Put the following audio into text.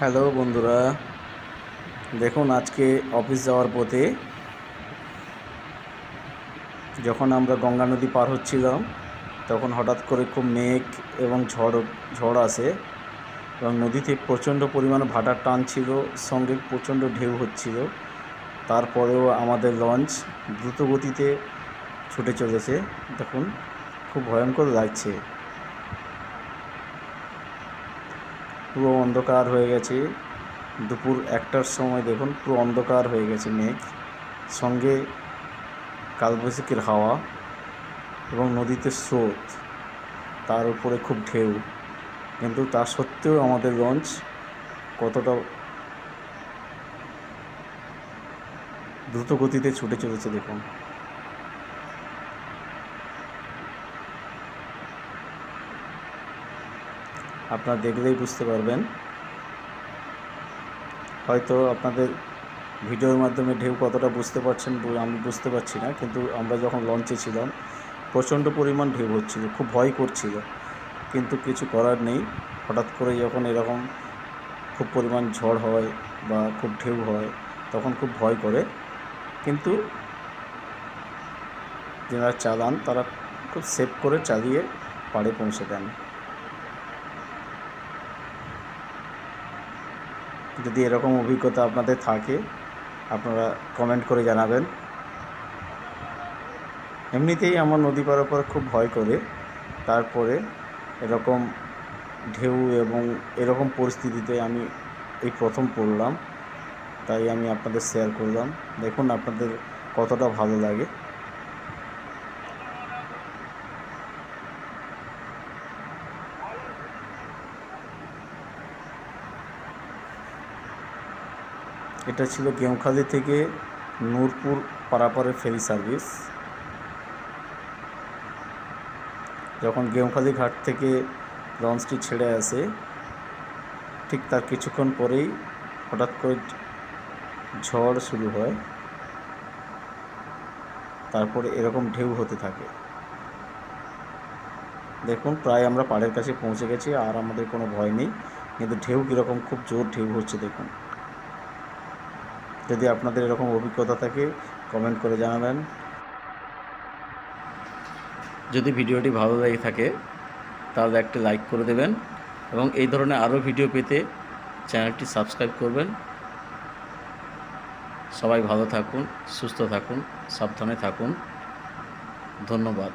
Hello বন্ধুরা, দেখুন আজকে অফিস যাওয়ার পথে যখন আমরা গঙ্গা নদী পার হচ্ছিলাম, তখন হঠাৎ করে খুব মেঘ এবং ঝড় ঝড় আসে এবং নদীতে প্রচণ্ড পরিমাণে ভাটার টান ছিল, সঙ্গে প্রচণ্ড ঢেউ হচ্ছিল। তারপরেও আমাদের লঞ্চ দ্রুত গতিতে ছুটে চলেছে। দেখুন, খুব ভয়ঙ্কর লাগছে। পুরো অন্ধকার হয়ে গেছে। দুপুর একটার সময় দেখুন, পুরো অন্ধকার হয়ে গেছে মেঘ। সঙ্গে কালবৈশাখীর হাওয়া এবং নদীতে স্রোত। তার উপরে খুব ঢেউ। কিন্তু তা সত্ত্বেও আমাদের লঞ্চ কতটা দ্রুত গতিতে ছুটে চলেছে দেখুন। আপনারা দেখলেই বুঝতে পারবেন। হয়তো আপনাদের ভিডিওর মাধ্যমে ঢেউ কতটা বুঝতে পারছেন আমি বুঝতে পারছি না, কিন্তু আমরা যখন লঞ্চে ছিলাম, প্রচণ্ড পরিমাণ ঢেউ হচ্ছিল, খুব ভয় করছিল। কিন্তু কিছু করার নেই, হঠাৎ করে যখন এরকম খুব পরিমাণ ঝড় হয় বা খুব ঢেউ হয়, তখন খুব ভয় করে। কিন্তু যারা চালান, তারা খুব সেফ করে চালিয়ে পাড়ে পৌঁছে দেন। যদি এরকম অভিজ্ঞতা আপনাদের থাকে, আপনারা কমেন্ট করে জানাবেন। এমনিতেই আমার নদী পারাপার খুব ভয় করে। তারপরে এরকম ঢেউ এবং এরকম পরিস্থিতিতে আমি এই প্রথম পড়লাম। তাই আমি আপনাদের শেয়ার করলাম। দেখুন আপনাদের কতটা ভালো লাগে। এটা ছিল গেমখালি থেকে নূরপুর পারাপারের ফেরি সার্ভিস। যখন গেমখালি ঘাট থেকে লঞ্চটি ছেড়ে আসে, ঠিক তার কিছুক্ষণ পরেই হঠাৎ করে ঝড় শুরু হয়। তারপরে এরকম ঢেউ হতে থাকে। দেখুন, প্রায় আমরা পাড়ের কাছে পৌঁছে গেছি, আর আমাদের কোনো ভয় নেই। কিন্তু ঢেউ কীরকম, খুব জোর ঢেউ হচ্ছে, দেখুন। যদি আপনাদের এরকম অভিজ্ঞতা থাকে কমেন্ট করে জানাবেন। যদি ভিডিওটি ভালো লেগে থাকে, তাহলে একটি লাইক করে দেবেন এবং এই ধরনের আরও ভিডিও পেতে চ্যানেলটি সাবস্ক্রাইব করবেন। সবাই ভালো থাকুন, সুস্থ থাকুন, সাবধানে থাকুন। ধন্যবাদ।